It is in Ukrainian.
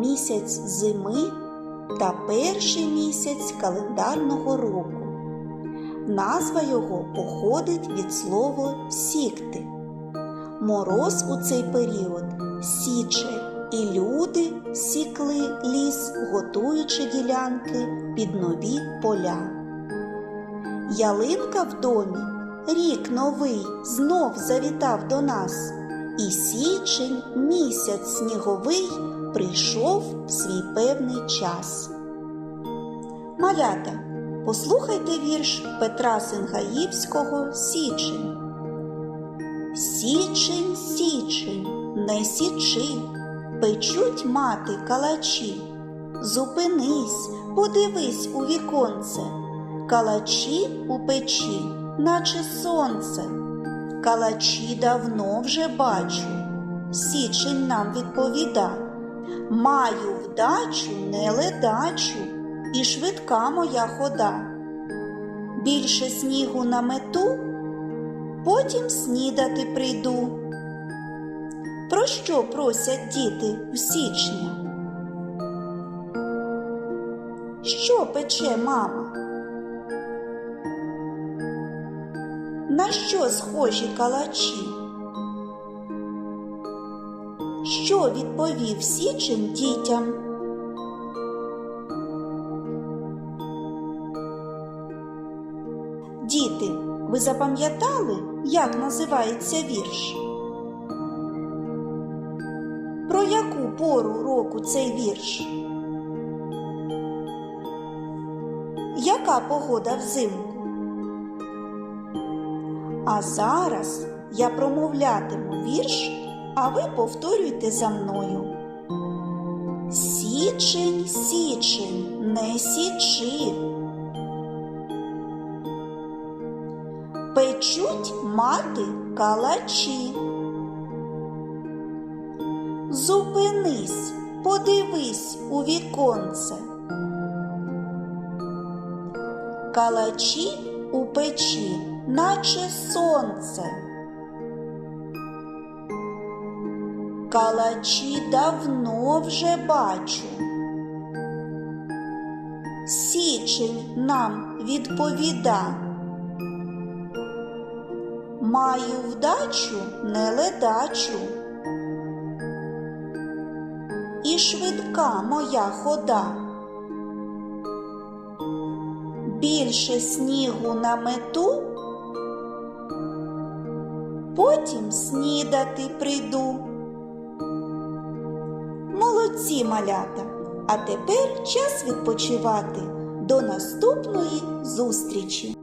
місяць зими та перший місяць календарного року. Назва його походить від слова сікти. Мороз у цей період січе, і люди сікли ліс, готуючи ділянки під нові поля. Ялинка в домі, рік новий знов завітав до нас, і січень, місяць сніговий прийшов в свій певний час. Малята, послухайте вірш Петра Сингаївського Січень. Січень, січень, не січи, печуть мати калачі. Зупинись, подивись у віконце, калачі у печі, наче сонце. Калачі давно вже бачу, січень нам відповіда. Маю вдачу, не ледачу, і швидка моя хода. Більше снігу на мету, потім снідати прийду. Про що просять діти в січні? Що пече мама? На що схожі калачі? Що відповів січень дітям? Діти, ви запам'ятали, як називається вірш? Про яку пору року цей вірш? Яка погода взимку? А зараз я промовлятиму вірш, а ви повторюйте за мною. Січень, січень, не січи. Печуть мати калачі. Зупинись, подивись у віконце. Калачі у печі, наче сонце. Калачі давно вже бачу. Січень нам відповіда. Маю вдачу, не ледачу. І швидка моя хода. Більше снігу на мету, потім снідати прийду. Молодці малята, а тепер час відпочивати. До наступної зустрічі!